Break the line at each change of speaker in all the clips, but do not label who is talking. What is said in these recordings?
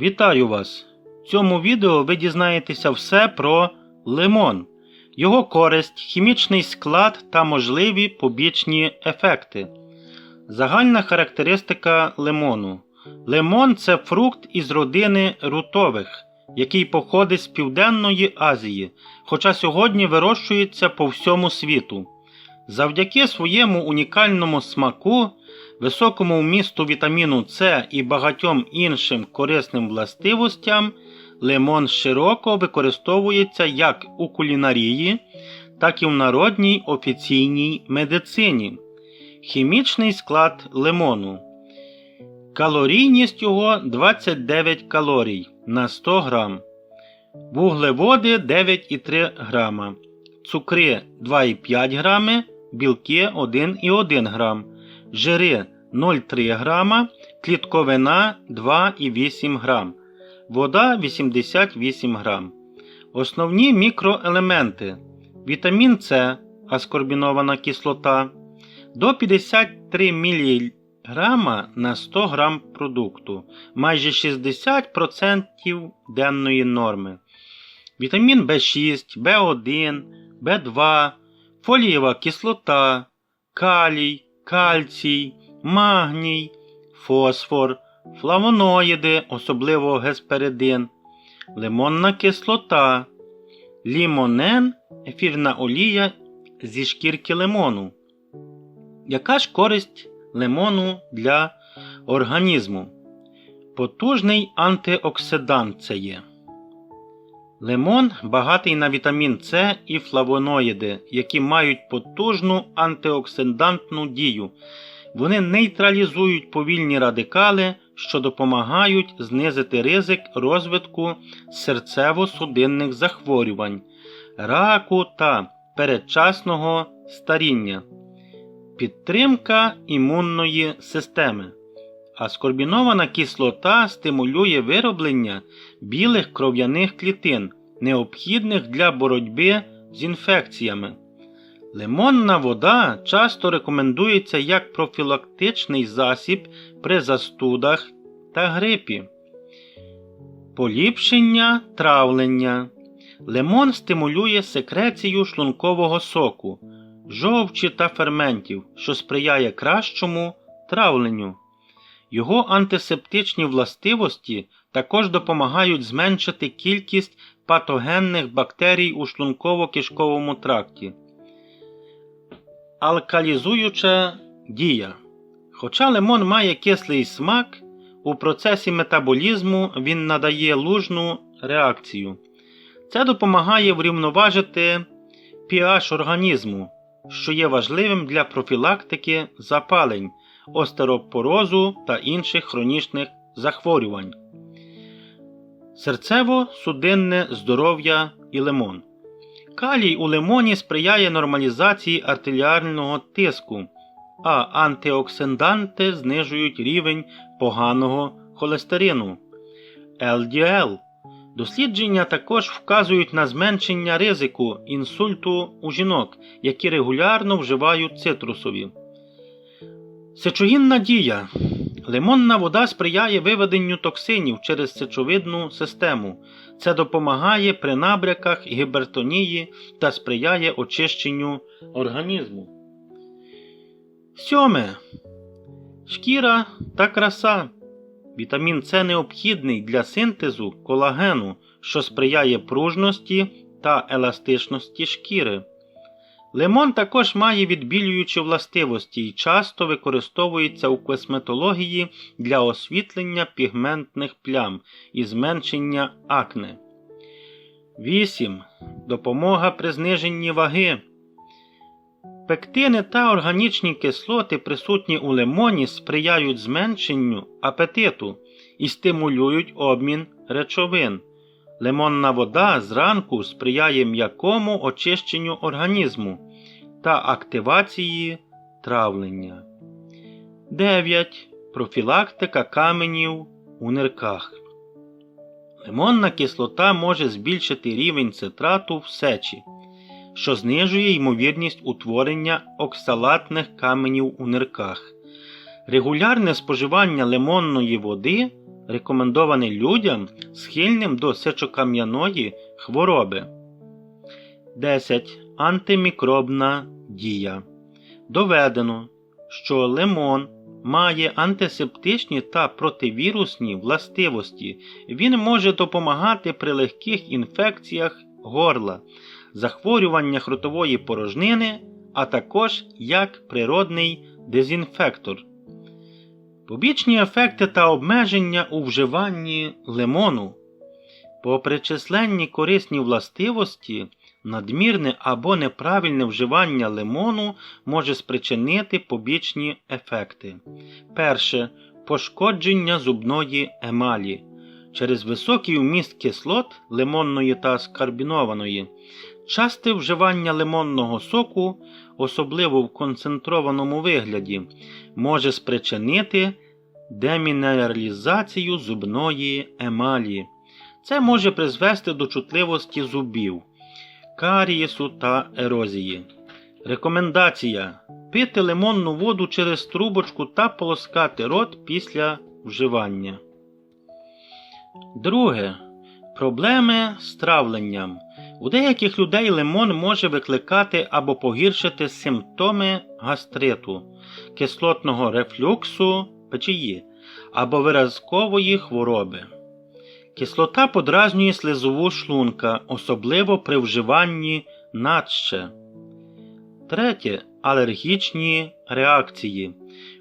Вітаю вас! В цьому відео ви дізнаєтеся все про лимон, його користь, хімічний склад та можливі побічні ефекти. Загальна характеристика лимону. Лимон це фрукт із родини рутових, який походить з Південної Азії, хоча сьогодні вирощується по всьому світу. Завдяки своєму унікальному смаку, високому вмісту вітаміну С і багатьом іншим корисним властивостям, лимон широко використовується як у кулінарії, так і в народній офіційній медицині. Хімічний склад лимону. Калорійність його 29 калорій на 100 грам. Вуглеводи 9,3 грама. Цукри 2,5 грами, білки 1,1 грам, жири 0,3 грама, клітковина 2,8 грам, вода 88 грам. Основні мікроелементи. Вітамін С, аскорбінована кислота до 53 мг на 100 грам продукту, майже 60% денної норми. Вітамін В6, В1, В2, фолієва кислота, калій, кальцій, магній, фосфор, флавоноїди, особливо гесперидин, лимонна кислота, лімонен, ефірна олія зі шкірки лимону. Яка ж користь лимону для організму? Потужний антиоксидант це є. Лимон багатий на вітамін С і флавоноїди, які мають потужну антиоксидантну дію. Вони нейтралізують повільні радикали, що допомагають знизити ризик розвитку серцево-судинних захворювань, раку та передчасного старіння, підтримка імунної системи. Аскорбінована кислота стимулює вироблення білих кров'яних клітин, необхідних для боротьби з інфекціями. Лимонна вода часто рекомендується як профілактичний засіб при застудах та грипі. Поліпшення травлення. Лимон стимулює секрецію шлункового соку, жовчі та ферментів, що сприяє кращому травленню. Його антисептичні властивості також допомагають зменшити кількість патогенних бактерій у шлунково-кишковому тракті. Алкалізуюча дія. Хоча лимон має кислий смак, у процесі метаболізму він надає лужну реакцію. Це допомагає врівноважити pH організму, що є важливим для профілактики запалень остеропорозу та інших хронічних захворювань. Серцево-судинне здоров'я і лимон. Калій у лимоні сприяє нормалізації артеріального тиску, а антиоксиданти знижують рівень поганого холестерину. LDL. Дослідження також вказують на зменшення ризику інсульту у жінок, які регулярно вживають цитрусові. Сечогінна дія. Лимонна вода сприяє виведенню токсинів через сечовидну систему. Це допомагає при набряках гіпертонії та сприяє очищенню організму. Сьоме. Шкіра та краса. Вітамін С необхідний для синтезу колагену, що сприяє пружності та еластичності шкіри. Лимон також має відбілюючі властивості і часто використовується у косметології для освітлення пігментних плям і зменшення акне. 8. Допомога при зниженні ваги. Пектини та органічні кислоти, присутні у лимоні, сприяють зменшенню апетиту і стимулюють обмін речовин. Лимонна вода зранку сприяє м'якому очищенню організму та активації травлення. 9. Профілактика каменів у нирках. Лимонна кислота може збільшити рівень цитрату в сечі, що знижує ймовірність утворення оксалатних каменів у нирках. Регулярне споживання лимонної води рекомендований людям, схильним до сечокам'яної хвороби. 10. Антимікробна дія. Доведено, що лимон має антисептичні та противірусні властивості. Він може допомагати при легких інфекціях горла, захворюваннях ротової порожнини, а також як природний дезінфектор. Побічні ефекти та обмеження у вживанні лимону. Попри численні корисні властивості, надмірне або неправильне вживання лимону може спричинити побічні ефекти. Перше пошкодження зубної емалі. Через високий вміст кислот лимонної та скарбінованої. Часте вживання лимонного соку, особливо в концентрованому вигляді, може спричинити демінералізацію зубної емалі. Це може призвести до чутливості зубів, карієсу та ерозії. Рекомендація: пити лимонну воду через трубочку та полоскати рот після вживання. Друге. Проблеми з травленням. У деяких людей лимон може викликати або погіршити симптоми гастриту, кислотного рефлюксу печії або виразкової хвороби. Кислота подразнює слизову шлунка, особливо при вживанні надще. Третє. Алергічні реакції.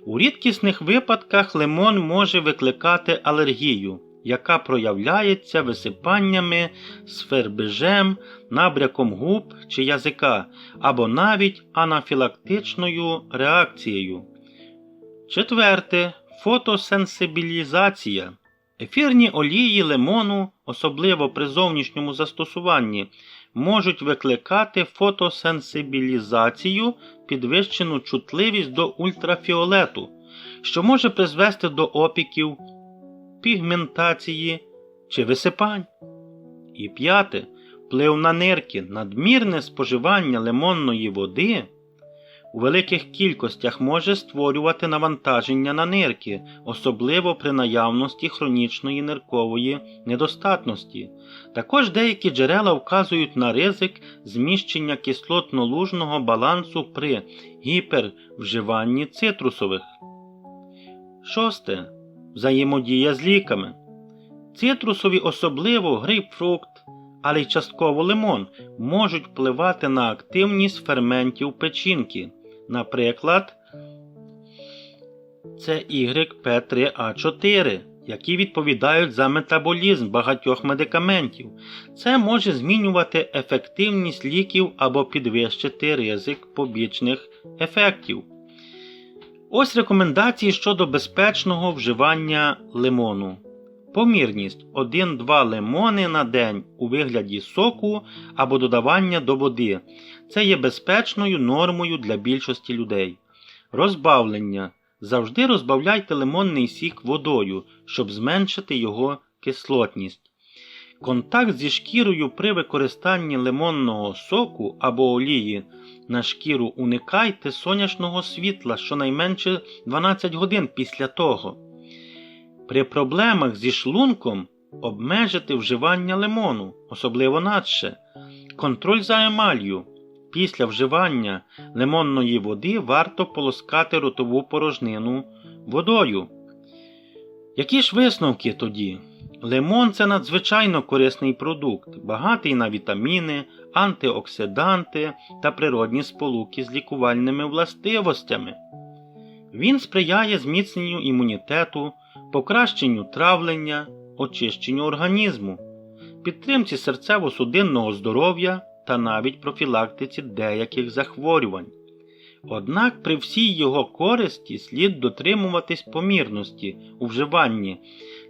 У рідкісних випадках лимон може викликати алергію, яка проявляється висипаннями, свербежем, набряком губ чи язика, або навіть анафілактичною реакцією. Четверте. Фотосенсибілізація. Ефірні олії лимону, особливо при зовнішньому застосуванні, можуть викликати фотосенсибілізацію, підвищену чутливість до ультрафіолету, що може призвести до опіків, пігментації чи висипань. І п'яте. Вплив на нирки, надмірне споживання лимонної води у великих кількостях може створювати навантаження на нирки, особливо при наявності хронічної ниркової недостатності. Також деякі джерела вказують на ризик зміщення кислотно-лужного балансу при гіпервживанні цитрусових. Шосте. Взаємодія з ліками. Цитрусові, особливо грейпфрукт, але й частково лимон, можуть впливати на активність ферментів печінки. Наприклад, це YP3A4, які відповідають за метаболізм багатьох медикаментів. Це може змінювати ефективність ліків або підвищити ризик побічних ефектів. Ось рекомендації щодо безпечного вживання лимону. Помірність 1-2 лимони на день у вигляді соку або додавання до води. Це є безпечною нормою для більшості людей. Розбавлення. Завжди розбавляйте лимонний сік водою, щоб зменшити його кислотність. Контакт зі шкірою при використанні лимонного соку або олії на шкіру уникайте сонячного світла щонайменше 12 годин після того. При проблемах зі шлунком обмежити вживання лимону, особливо надше. Контроль за емалью. Після вживання лимонної води варто полоскати ротову порожнину водою. Які ж висновки тоді? Лимон це надзвичайно корисний продукт, багатий на вітаміни, антиоксиданти та природні сполуки з лікувальними властивостями. Він сприяє зміцненню імунітету, покращенню травлення, очищенню організму, підтримці серцево-судинного здоров'я та навіть профілактиці деяких захворювань. Однак при всій його користі слід дотримуватись помірності у вживанні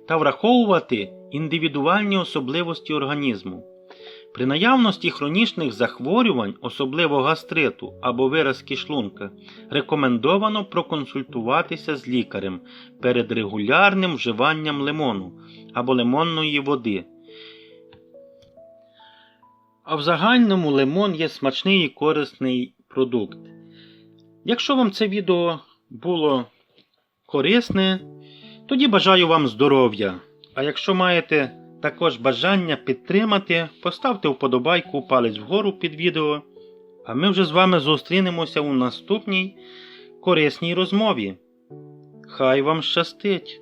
та враховувати індивідуальні особливості організму. При наявності хронічних захворювань, особливо гастриту або виразки шлунка, рекомендовано проконсультуватися з лікарем перед регулярним вживанням лимону або лимонної води. А в загальному лимон є смачний і корисний продукт. Якщо вам це відео було корисне, тоді бажаю вам здоров'я. А якщо маєте також бажання підтримати, поставте вподобайку, палець вгору під відео. А ми вже з вами зустрінемося у наступній корисній розмові. Хай вам щастить!